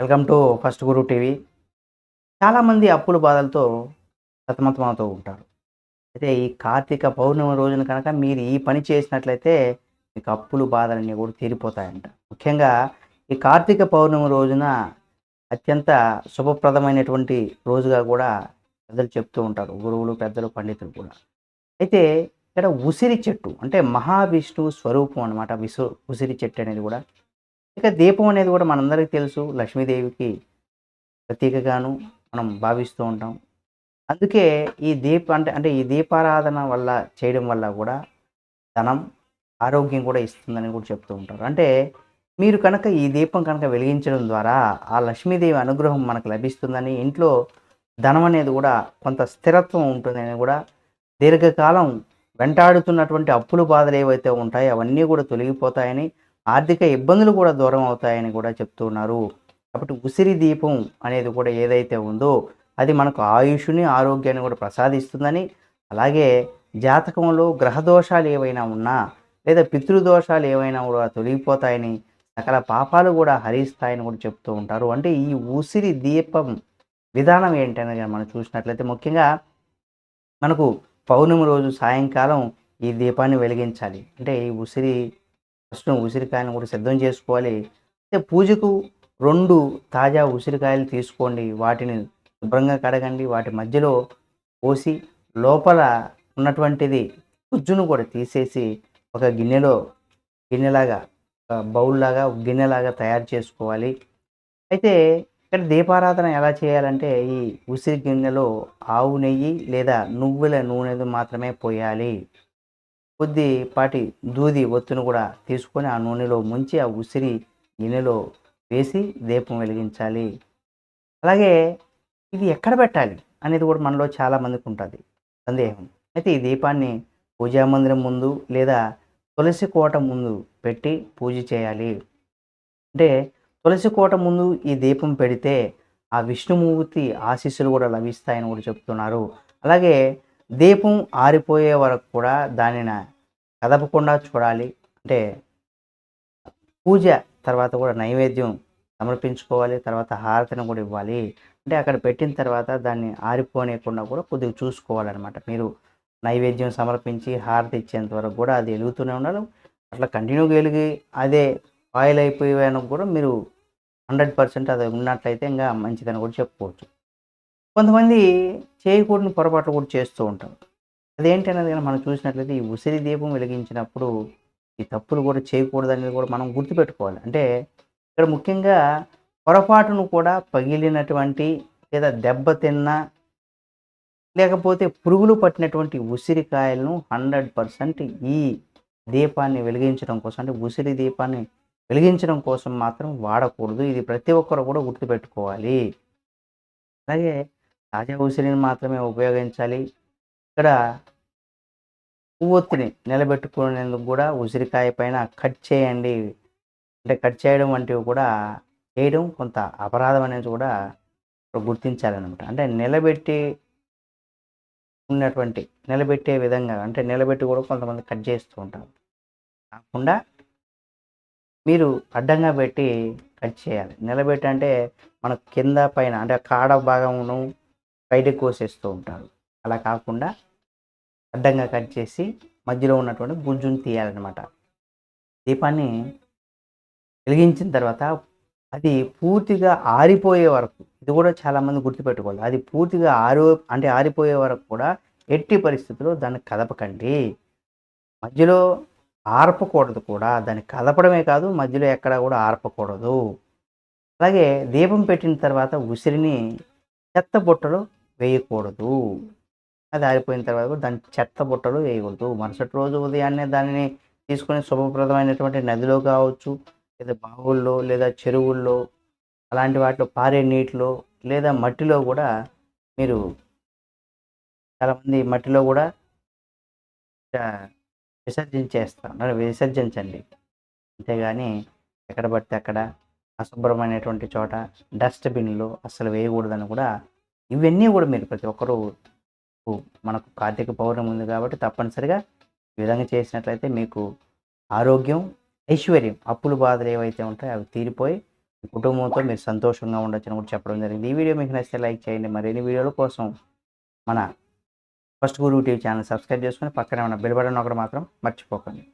Welcome to first Guru TV. చాలామంది అప్పుల బాధలతో సతమతమవుతూ ఉంటారు. అయితే ఈ కార్తీక పౌర్ణమి రోజున కనుక మీరు ఈ పని చేసినట్లయితే మీకు అప్పులు బాధలన్నీ కూడా తీరిపోతాయంట. ముఖ్యంగా ఈ కార్తీక పౌర్ణమి రోజున అత్యంత శుభప్రదమైనటువంటి రోజుగా కూడా పెద్దలు చెప్తూ ఉంటారు. గురువులు పెద్దలు పండితులు కూడా. అయితే ఇక్కడ ఉసిరి చెట్టు అంటే మహావిష్ణువు స్వరూపం అనమాట విసు ఉసిరి చెట్టు అనేది కూడా. ఇక దీపం అనేది కూడా మనందరికీ తెలుసు. లక్ష్మీదేవికి ప్రతీకగాను మనం భావిస్తూ ఉంటాం. అందుకే ఈ దీప అంటే అంటే ఈ దీపారాధన వల్ల చేయడం వల్ల కూడా ధనం ఆరోగ్యం కూడా ఇస్తుందని కూడా చెప్తూ ఉంటారు. అంటే మీరు కనుక ఈ దీపం కనుక వెలిగించడం ద్వారా ఆ లక్ష్మీదేవి అనుగ్రహం మనకు లభిస్తుందని ఇంట్లో ధనం అనేది కూడా కొంత స్థిరత్వం ఉంటుందని కూడా దీర్ఘకాలం వెంటాడుతున్నటువంటి అప్పులు బాధలు ఏవైతే ఉంటాయో అవన్నీ కూడా తొలగిపోతాయని ఆర్థిక ఇబ్బందులు కూడా దూరం అవుతాయని కూడా చెప్తున్నారు కాబట్టి ఉసిరి దీపం అనేది కూడా ఏదైతే ఉందో అది మనకు ఆయుష్ని ఆరోగ్యాన్ని కూడా ప్రసాదిస్తుందని అలాగే జాతకంలో గ్రహదోషాలు ఏవైనా ఉన్నా లేదా పితృదోషాలు ఏవైనా కూడా తొలగిపోతాయని సకల పాపాలు కూడా హరిస్తాయని కూడా చెప్తూ ఉంటారు. అంటే ఈ ఉసిరి దీపం విధానం ఏంటనే మనం చూసినట్లయితే ముఖ్యంగా మనకు పౌర్ణమి రోజు సాయంకాలం ఈ దీపాన్ని వెలిగించాలి. అంటే ఈ ఉసిరి ఫస్ట్ ఉసిరికాయలను కూడా సిద్ధం చేసుకోవాలి. అయితే పూజకు రెండు తాజా ఉసిరికాయలు తీసుకోండి. వాటిని శుభ్రంగా కడగండి. వాటి మధ్యలో పోసి లోపల ఉన్నటువంటిది గుజ్జును కూడా తీసేసి ఒక గిన్నెలో గిన్నెలాగా బౌల్లాగా గిన్నెలాగా తయారు చేసుకోవాలి. అయితే ఇక్కడ దీపారాధన ఎలా చేయాలంటే ఈ ఉసిరి గిన్నెలో ఆవు నెయ్యి లేదా నువ్వుల నూనె మాత్రమే పోయాలి. కొద్దిపాటి దూది ఒత్తును కూడా తీసుకొని ఆ నూనెలో ముంచి ఆ ఉసిరి గిన్నెలో వేసి దీపం వెలిగించాలి. అలాగే ఇది ఎక్కడ పెట్టాలి అనేది కూడా మనలో చాలా మందికి ఉంటుంది. సందేహం. అయితే ఈ దీపాన్ని పూజా మందిరం ముందు లేదా తులసి కోట ముందు పెట్టి పూజ చేయాలి. అంటే తులసి కోట ముందు ఈ దీపం పెడితే ఆ విష్ణుమూర్తి ఆశీస్సులు కూడా లభిస్తాయని కూడా చెప్తున్నారు. అలాగే దీపం ఆరిపోయే వరకు కూడా దానిని కదపకుండా చూడాలి. అంటే పూజ తర్వాత కూడా నైవేద్యం సమర్పించుకోవాలి. తర్వాత హారతిని కూడా ఇవ్వాలి. అంటే అక్కడ పెట్టిన తర్వాత దాన్ని ఆరిపోనేయకుండా కూడా కొద్దిగా చూసుకోవాలన్నమాట. మీరు నైవేద్యం సమర్పించి హారతి ఇచ్చేంత వరకు కూడా అది వెలుగుతూనే ఉండాలి. అట్లా కంటిన్యూగా వెలిగి అదే ఆయిల్ అయిపోయాను కూడా మీరు హండ్రెడ్ పర్సెంట్ అది ఉన్నట్లయితే ఇంకా మంచిదని కూడా చెప్పుకోవచ్చు. కొంతమంది చేయకూడని పొరపాట్లు కూడా చేస్తూ ఉంటారు. అదేంటనేది కానీ మనం చూసినట్లయితే ఈ ఉసిరి దీపం వెలిగించినప్పుడు ఈ తప్పులు కూడా చేయకూడదు అనేది కూడా మనం గుర్తుపెట్టుకోవాలి. అంటే ఇక్కడ ముఖ్యంగా పొరపాటును కూడా పగిలినటువంటి లేదా దెబ్బతిన్న లేకపోతే పురుగులు పట్టినటువంటి ఉసిరికాయలను హండ్రెడ్ పర్సెంట్ ఈ దీపాన్ని వెలిగించడం కోసం అంటే ఉసిరి దీపాన్ని వెలిగించడం కోసం మాత్రం వాడకూడదు. ఇది ప్రతి ఒక్కరు కూడా గుర్తుపెట్టుకోవాలి. అలాగే తాజా ఉసిరిని మాత్రమే ఉపయోగించాలి. ఇక్కడ పువ్వొత్తిని నిలబెట్టుకునేందుకు కూడా ఉసిరికాయ పైన కట్ చేయండి. అంటే కట్ చేయడం వంటివి కూడా చేయడం కొంత అపరాధం అనేది కూడా గుర్తించాలన్నమాట. అంటే నిలబెట్టి ఉన్నటువంటి నిలబెట్టే విధంగా అంటే నిలబెట్టి కూడా కొంతమంది కట్ చేస్తూ ఉంటారు. కాకుండా మీరు అడ్డంగా పెట్టి కట్ చేయాలి. నిలబెట్టి అంటే మన కింద పైన అంటే కాడ భాగమును బయటకు కోసేస్తూ ఉంటారు. అలా కాకుండా అడ్డంగా కట్ చేసి మధ్యలో ఉన్నటువంటి గుజ్జును తీయాలన్నమాట. దీపాన్ని వెలిగించిన తర్వాత అది పూర్తిగా ఆరిపోయే వరకు ఇది కూడా చాలామంది గుర్తుపెట్టుకోవాలి అది పూర్తిగా ఆరి అంటే ఆరిపోయే వరకు కూడా ఎట్టి పరిస్థితుల్లో దాన్ని కదపకండి. మధ్యలో ఆర్పకూడదు కూడా దాన్ని కదపడమే కాదు మధ్యలో ఎక్కడ కూడా ఆర్పకూడదు. అలాగే దీపం పెట్టిన తర్వాత ఉసిరిని చెత్త బుట్టలో వేయకూడదు. అది ఆరిపోయిన తర్వాత కూడా దాని చెత్త బుట్టలు వేయకూడదు. మరుసటి రోజు ఉదయాన్నే దానిని తీసుకొని శుభప్రదమైనటువంటి నదిలో కావచ్చు లేదా బావుల్లో లేదా చెరువుల్లో అలాంటి వాటిలో పారే నీటిలో లేదా మట్టిలో కూడా మీరు చాలామంది మట్టిలో కూడా విసర్జించేస్తాం విసర్జించండి. అంతేగాని ఎక్కడ పడితే అక్కడ అశుభ్రమైనటువంటి చోట డస్ట్బిన్లో అస్సలు వేయకూడదని కూడా ఇవన్నీ కూడా మీరు ప్రతి ఒక్కరూ మనకు కార్తీక పౌర్ణమి ఉంది కాబట్టి తప్పనిసరిగా ఈ విధంగా చేసినట్లయితే మీకు ఆరోగ్యం ఐశ్వర్యం అప్పులు బాధలు ఏవైతే ఉంటాయో అవి తీరిపోయి మీ కుటుంబంతో మీరు సంతోషంగా ఉండొచ్చని కూడా చెప్పడం జరిగింది. ఈ వీడియో మీకు నచ్చితే లైక్ చేయండి. మరిన్ని వీడియోల కోసం మన first Guru TV channel subscribe చేసుకొని పక్కనే ఉన్న బెల్ బటన్ ఒకటి మాత్రం మర్చిపోకండి.